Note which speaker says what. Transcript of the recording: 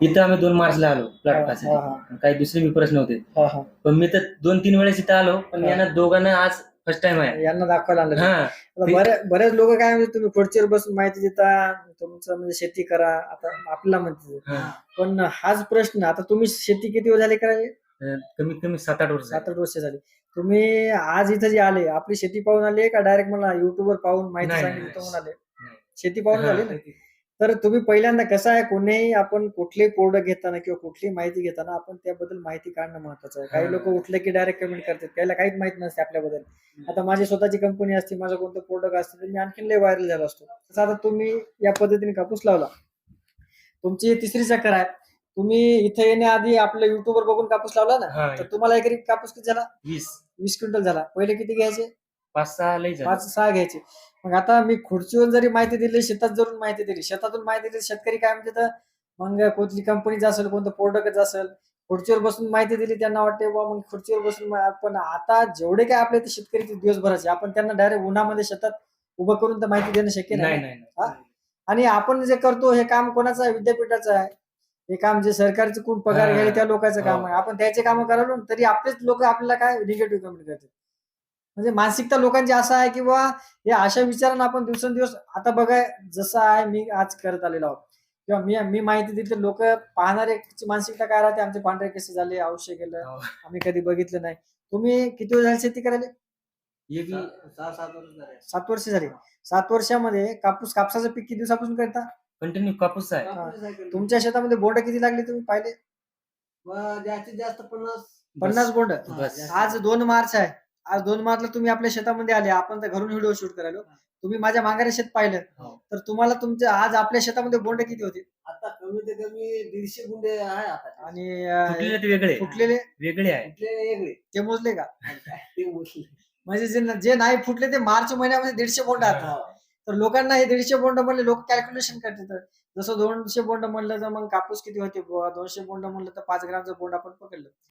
Speaker 1: इथं आम्ही दोन मार्चला आलो प्लॉट
Speaker 2: हा, हा, हा.
Speaker 1: काही दुसरे बी प्रश्न होते
Speaker 2: हा, हा.
Speaker 1: पण मी तर दोन तीन वेळेस इथं आलो पण
Speaker 2: हा.
Speaker 1: यांना दोघांना आज फर्स्ट टाइम आहे
Speaker 2: यांना दाखवायला आणलं
Speaker 1: हा
Speaker 2: आता बरे- बरेच लोक काय म्हणजे तुम्ही खुर्चीवर बसून माहिती देता तुमचं म्हणजे शेती करा आता आपल्याला म्हणते
Speaker 1: हा.
Speaker 2: पण हाच प्रश्न आता तुम्ही शेती किती वर्ष झाली करायची
Speaker 1: अं, कमीत कमी सात आठ वर्ष.
Speaker 2: सात आठ वर्ष झाली तुम्ही आज इथं जे आले आपली शेती पाहून आले का डायरेक्ट मला युट्यूबवर पाहून माहिती
Speaker 1: नाही,
Speaker 2: सांगितली
Speaker 1: नाही,
Speaker 2: म्हणून आले
Speaker 1: नाही.
Speaker 2: शेती पाहून. झाली ना तर तुम्ही पहिल्यांदा कसं आहे कोणीही आपण कुठलेही प्रोडक्ट घेताना किंवा कुठलीही माहिती घेताना आपण त्याबद्दल माहिती काढणं महत्वाचं आहे. काही. लोक उठले की डायरेक्ट कमेंट करतात. त्याला काहीच माहीत नसते आपल्याबद्दल. आता माझी स्वतःची कंपनी असते माझं कोणतं प्रोडक्ट असते तर मी आणखीन लय व्हायरल झालो असतो. तसं आता तुम्ही या पद्धतीने कापूस लावला. तुमची तिसरी चक्कर आहे. तुम्ही इथे येण्याआधी आपलं युट्यूबवर बघून कापूस लावला ना. तर तुम्हाला एकरी कापूस किती झाला?
Speaker 1: वीस.
Speaker 2: वीस क्विंटल झाला. पहिले किती घ्यायचे?
Speaker 1: पाच सहा झाले.
Speaker 2: पाच सहा घ्यायचे. मग आता मी खुर्चीवर जरी माहिती दिली शेतात जरून माहिती दिली. शेतातून माहिती दिली शेतकरी काय म्हणते तर मग कोणती कंपनीचं असेल कोणतं प्रोडक्टच असेल खुर्चीवर बसून माहिती दिली त्यांना वाटते बा मग खुर्चीवर बसून मा- पण आता जेवढे काय आपले ते शेतकरी दिवसभराचे आपण त्यांना डायरेक्ट उन्हामध्ये शेतात उभं करून तर माहिती देणं शक्य
Speaker 1: नाही
Speaker 2: नाही
Speaker 1: नाही
Speaker 2: हा? आणि आपण जे करतो हे काम कोणाचं आहे? विद्यापीठाचं आहे. हे काम जे सरकारचे कोण पगार
Speaker 1: हा.
Speaker 2: घ्यायला त्या लोकांचं काम
Speaker 1: हो.
Speaker 2: आहे आपण त्याचे काम करायला ना, तरी आपलेच लोक आपल्याला काय निगेटिव्ह कमेंट करतात? म्हणजे मानसिकता लोकांची असं आहे की बा हे अशा विचारांना आपण दिवसेंदिवस आता बघा जसं आहे मी आज करत आलेलो आहोत. किंवा मी मी माहिती दिली लोक पाहणारे मानसिकता काय राहते आमचे पांढरे कसे झाले औषध गेलं
Speaker 1: हो.
Speaker 2: आम्ही कधी बघितलं नाही. तुम्ही किती वर्ष झाली शेती करायला?
Speaker 1: हे
Speaker 2: सात वर्ष झाली. सात वर्षामध्ये कापूस कापसाचं पीक किती दिवसापासून करता?
Speaker 1: कंटिन्यू कापूस आहे.
Speaker 2: हा. तुमच्या शेतामध्ये बोंड किती लागली तुम्ही पाहिले?
Speaker 3: जास्तीत जास्त पन्नास.
Speaker 2: पन्नास बोंड. आज दोन मार्च आहे. आज दोन मार्चला तुम्ही आपल्या शेतामध्ये आले आपण तर घरून व्हिडिओ शूट करायलो. तुम्ही माझ्या माघारी शेत पाहिलं.
Speaker 1: हो.
Speaker 2: तर तुम्हाला तुमच्या आज आपल्या शेतामध्ये बोंड किती होते?
Speaker 3: आता कमी ते कमी दीडशे गुंडे आहे आता.
Speaker 2: आणि
Speaker 1: वेगळे.
Speaker 2: फुटलेले?
Speaker 1: वेगळे आहे
Speaker 2: ते मोजले का?
Speaker 3: ते मोठले
Speaker 2: म्हणजे जे जे नाही फुटले ते मार्च महिन्यामध्ये दीडशे बोंड आहेत.
Speaker 3: हा.
Speaker 2: तर लोकांना हे दीडशे बोंड म्हणले लोक कॅल्क्युलेशन करतात. जसं दोनशे बोंड म्हणलं तर मग कापूस किती होते दोनशे बोंड म्हणलं तर पाच ग्रामचं बोंड आपण पकडलं.